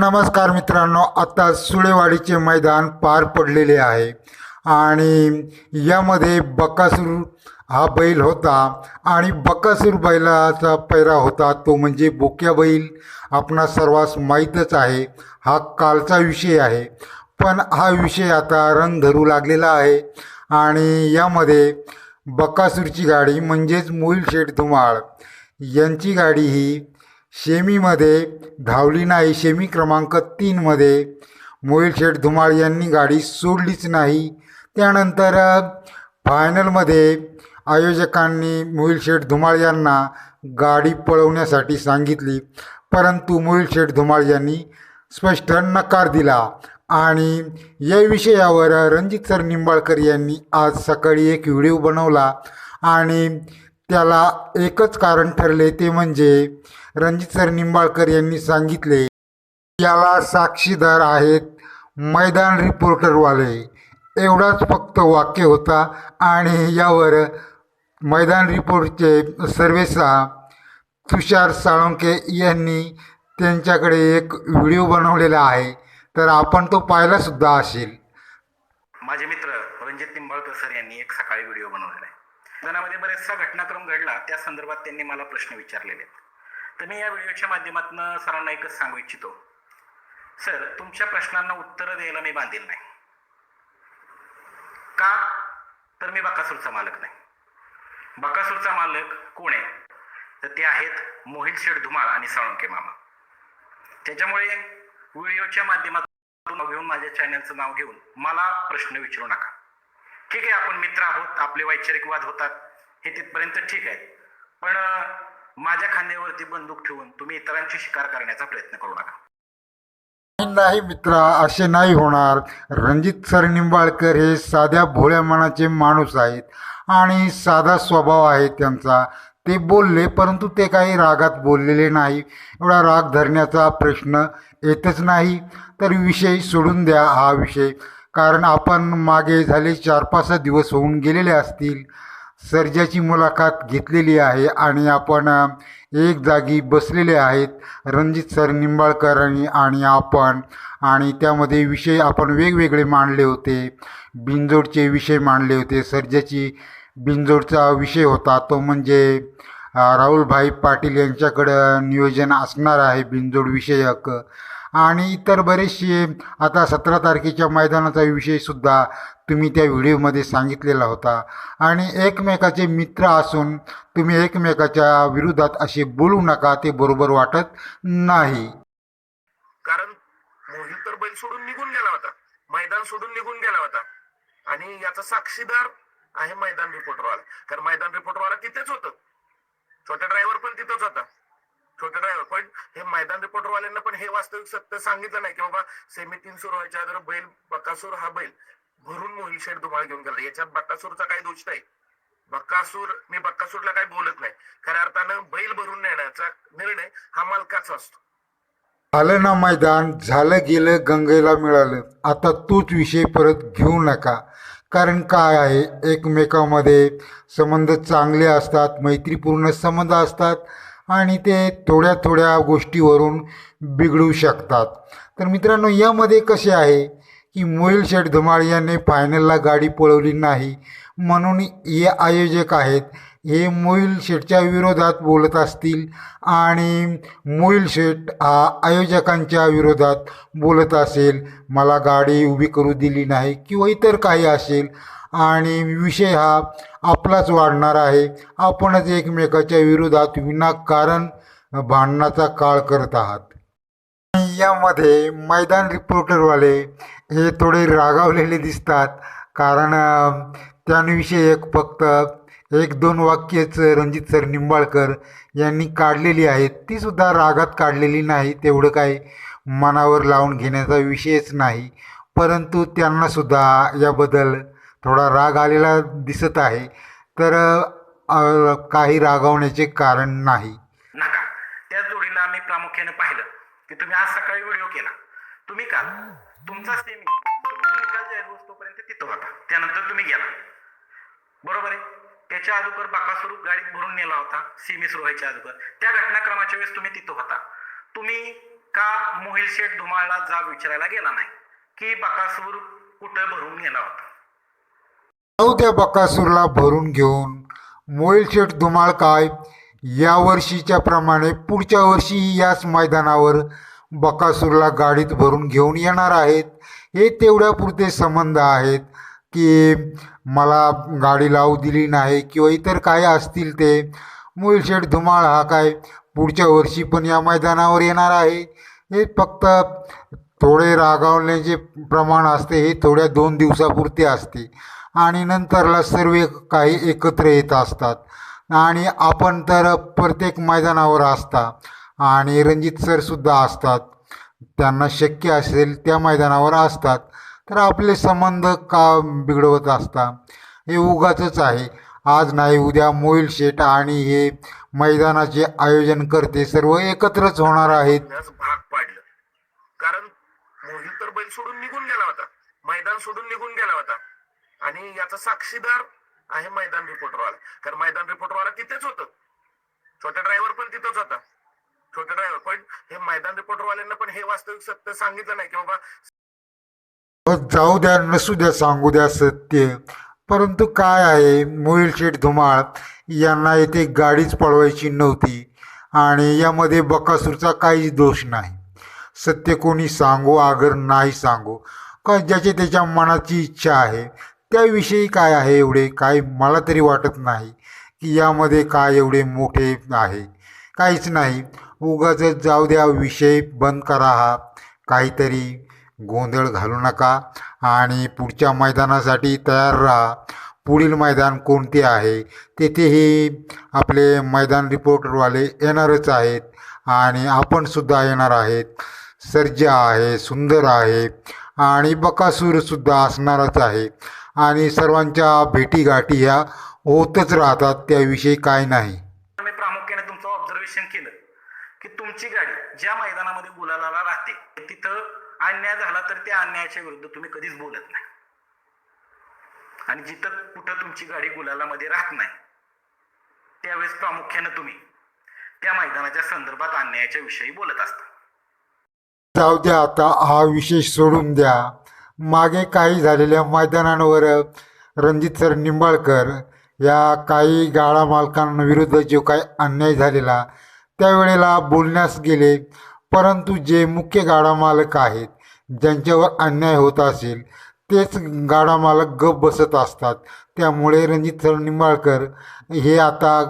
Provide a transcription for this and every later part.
नमस्कार मित्रांनो आता सुळेवाडीचे मैदान पार पडलेले आहे. आणि यामध्ये बकासूर हा बैल होता आणि बकासूर बैलाचा पैरा होता. तो म्हणजे बोक्या बैल. आपणा सर्वांस माहीतच आहे हा कालचा विषय आहे. पण हा विषय आता रंग धरू लागलेला आहे. आणि यामध्ये बकासूरची गाडी म्हणजेच मोहिल शेठ धुमाळ. यांची गाडी ही शेमीमध्ये धावली नाही शेमी क्रमांक तीनमध्ये मोहिल शेठ धुमाळ यांनी गाडी सोडलीच नाही. त्यानंतर फायनलमध्ये आयोजकांनी मोहिल शेठ धुमाळ यांना गाडी पळवण्यासाठी सांगितली. परंतु मोहिल शेठ धुमाळ यांनी स्पष्ट नकार दिला आणि या विषयावर रणजित सर निंबाळकर यांनी आज सकाळी एक व्हिडिओ बनवला आणि त्याला एकच कारण ठरले ते म्हणजे रणजित सर निंबाळकर यांनी सांगितले याला साक्षीदार आहेत मैदान रिपोर्टरवाले. एवढाच फक्त वाक्य होता आणि यावर मैदान रिपोर्टचे सर्वेसा तुषार साळुंके यांनी त्यांच्याकडे एक व्हिडिओ बनवलेला आहे. तर आपण तो पाहिलासुद्धा असेल. माझे मित्र रणजित निंबाळकर सर यांनी एक सकाळी व्हिडिओ बनवलेला आहे. मैदानामध्ये बरेचसा घटनाक्रम घडला त्या संदर्भात त्यांनी मला प्रश्न विचारलेले आहेत. तर मी या व्हिडिओच्या माध्यमातून सरांना एकच सांगू इच्छितो. सर तुमच्या प्रश्नांना उत्तरं द्यायला मी बांधील नाही. का? तर मी बकासूरचा मालक नाही. बकासूरचा मालक कोण आहे? तर ते आहेत मोहित शेठ धुमाळ आणि साळुंके मामा. त्याच्यामुळे व्हिडिओच्या माध्यमातून घेऊन माझ्या चॅनलचं नाव घेऊन मला प्रश्न विचारू नका. ठीक आहे आपण मित्र आहोत आपले वैचारिक वाद होतात हे तिथपर्यंत ठीक आहे. पण माझ्या खांद्यावरती बंदूक ठेवून तुम्ही इतरांची शिकार करण्याचा प्रयत्न करू नका. नाही मित्रा असे नाही होणार. रणजित सर निंबाळकर हे साध्या भोळ्या मनाचे माणूस आहेत आणि साधा स्वभाव आहे त्यांचा. ते बोलले परंतु ते काही रागात बोललेले नाही. एवढा राग धरण्याचा प्रश्न येतच नाही. तर विषय सोडून द्या हा विषय. कारण आपण मागे झाले चार पाच दिवस होऊन गेलेले असतील. सर्जाची मुलाखत घेतलेली आहे आणि आपण एक जागी बसलेले आहेत. रणजित सर निंबाळकर आणि आपण. आणि त्यामध्ये विषय आपण वेगवेगळे मांडले होते. बिंजोडचे विषय मांडले होते. सर्जाची बिंजोडचा विषय होता. तो म्हणजे राहुलभाई पाटील यांच्याकडं नियोजन असणार आहे बिंजोड विषयक. आणि इतर बरेचसे आता सतरा तारखेच्या मैदानाचा विषयसुद्धा तुम्ही त्या व्हिडिओमध्ये सांगितलेला होता. आणि एकमेकाचे मित्र असून तुम्ही एकमेकाच्या विरोधात असे बोलू नका ते बरोबर वाटत नाही. कारण मोहित तर बैल सोडून निघून गेला होता. मैदान सोडून निघून गेला होता. आणि याचा साक्षीदार आहे मैदान रिपोर्टरवाला कारण मैदान रिपोर्टरवाला तिथेच होतं. छोटा ड्रायव्हर पण तिथंच होता. छोटा ड्रायव्हर पण हे मैदान रिपोर्टरवाल्यांना पण हे वास्तविक सत्य सांगितलं नाही की बाबा सेमी तीन सुरू व्हायच्या अगोदर बैल बकासूर हा बैल भरून मोहिल शेठ धुमाळ घेऊन गेला. याच्यात बकासूरचा काही दोष नाही. बक्कासूर मी बक्कासूरला काही बोलत नाही. खऱ्या अर्थानं बैल भरून नेण्याचा निर्णय हा मालकाचा असतो. आलं ना मैदान झालं गेलं गंगेला मिळालं. आता तोच विषय परत घेऊ नका. कारण काय आहे? एकमेकामध्ये संबंध चांगले असतात मैत्रीपूर्ण संबंध असतात. आणि ते थोड्या थोड्या गोष्टीवरून बिघडू शकतात. तर मित्रांनो यामध्ये कसे आहे की मोहिल शेठ धुमाळ यांनी फायनलला गाडी पळवली नाही म्हणून हे आयोजक आहेत हे मोहिल शेठच्या विरोधात बोलत असतील आणि मोहिल शेठ हा आयोजकांच्या विरोधात बोलत असेल मला गाडी उभी करू दिली नाही किंवा इतर काही असेल आणि विषय हा आपलाच वाढणार आहे. आपणच एकमेकाच्या विरोधात विनाकारण भांडणाचा काळ करत आहात. यामध्ये मैदान रिपोर्टरवाले हे थोडे रागावलेले दिसतात. कारण त्यांविषयी एक फक्त एक दोन वाक्यच रणजित सर निंबाळकर यांनी काढलेली आहेत. तीसुद्धा रागात काढलेली नाही तेवढं काय मनावर लावून घेण्याचा विषयच नाही. परंतु त्यांनासुद्धा याबद्दल थोडा राग आलेला दिसत आहे. तर अ, काही रागावण्याचे कारण नाही. नका. त्या जोडीला आम्ही प्रामुख्याने पाहिलं की तुम्ही आज सकाळी व्हिडिओ केला. तुम्ही काल तुमचा सेमी तुम्ही निकाल जाहीर होतोपर्यंत तिथं होता. त्यानंतर तुम्ही गेला. बरोबर आहे? त्याच्या अगोदर बाकास्वरूप गाडीत भरून नेला होता सीमी सुरू व्हायच्या अगोदर. त्या घटनाक्रमाच्या वेळेस तुम्ही तिथं होता. तुम्ही का मोहिल शेठ धुमाळला जाब विचारायला गेला नाही? की बाकास्वरूप कुठं भरून गेला होता? जाऊ त्या बकासूरला भरून घेऊन. मोईल शेठ धुमाळ काय? या वर्षीच्या प्रमाणे पुढच्या वर्षीही याच मैदानावर बकासूरला गाडीत भरून घेऊन येणार आहेत. हे तेवढ्यापुरते संबंध आहेत की मला गाडी लावू दिली नाही किंवा इतर काय असतील ते. मोईल धुमाळ हा काय? पुढच्या वर्षी पण या मैदानावर येणार आहे. हे फक्त थोडे रागावण्याचे प्रमाण असते. हे थोड्या दोन दिवसापुरते असते. आणि नंतरला सर्व काही एकत्र येत असतात. आणि आपण तर प्रत्येक मैदानावर असता आणि रणजित सरसुद्धा असतात. त्यांना शक्य असेल त्या मैदानावर असतात. तर आपले संबंध का बिघडवत असता? हे उगाचच आहे. आज नाही उद्या मोईल शेट आणि हे मैदानाचे आयोजन करते. सर्व एकत्रच होणार आहेत. भाग पाडलं. कारण मोहित तर बैल सोडून निघून गेला होता. मैदान सोडून निघून गेला होता. आणि याचा साक्षीदार आहे मैदान रिपोर्टरवाला कारण मैदान रिपोर्टरवाला तिथेच होतं. छोटा ड्रायव्हर पण तिथंच होता. छोटा ड्रायव्हर पण हे मैदान रिपोर्टरवाल्यांना पण हे वास्तविक सत्य सांगितलं नाही की बाबा जाऊ द्या नसू द्या सांगू द्या सत्य. परंतु काय आहे मोहिल शेठ धुमाळ यांना येथे गाडीच पळवायची नव्हती आणि यामध्ये बकासूरचा काहीच दोष नाही. सत्य कोणी सांगू अगर नाही सांगू. का ज्याची त्याच्या मनाची इच्छा आहे त्याविषयी काय आहे एवढे? काय मला तरी वाटत नाही की यामध्ये काय एवढे मोठे आहे. काहीच नाही. उगाच जाऊ द्या विषय बंद करा हा. काहीतरी गोंधळ घालू नका आणि पुढच्या मैदानासाठी तयार राहा. पुढील मैदान कोणते आहे? तेथेही आपले मैदान रिपोर्टरवाले येणारच आहेत आणि आपणसुद्धा येणार आहेत. सर्जा आहे सुंदर आहे आणि बकासूरसुद्धा असणारच आहे. आणि सर्वांच्या भेटीगाठी ह्या होतच राहतात त्याविषयी काय नाही. मी प्रामुख्याने तुमचं ऑब्झर्वेशन केलं की तुमची गाडी ज्या मैदानामध्ये गुलाला राहते तिथं अन्याय झाला तर त्या अन्यायाच्या विरुद्ध तुम्ही कधीच बोलत नाही. आणि जिथं कुठं तुमची गाडी गुलालामध्ये राहत नाही त्यावेळेस प्रामुख्यानं तुम्ही त्या मैदानाच्या संदर्भात अन्यायाच्या विषयी बोलत असता. जाऊ द्या आता हा विषय सोडून द्या. मागे काही झालेल्या मैदानांवर रणजित सर निंबाळकर या काही गाळा मालकांविरुद्ध जो काही अन्याय झालेला त्यावेळेला बोलण्यास गेले. परंतु जे मुख्य गाडा मालक आहेत ज्यांच्यावर अन्याय होत असेल तेच गाडा मालक गप बसत असतात. त्यामुळे रणजित सर निंबाळकर हे आता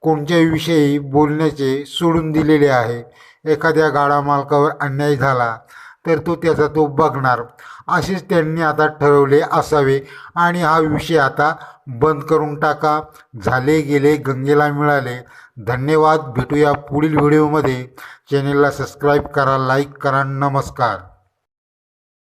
कोणत्याही विषयी बोलण्याचे सोडून दिलेले आहे. एखाद्या गाडा मालकावर अन्याय झाला तर तो त्याचा तो बघणार. असेच त्यांनी आता ठरवले असावे. आणि हा विषय आता बंद करून टाका. झाले गेले गंगेला मिळाले. धन्यवाद. भेटूया पुढील व्हिडिओमध्ये. चॅनेलला सबस्क्राईब करा लाईक करा. नमस्कार.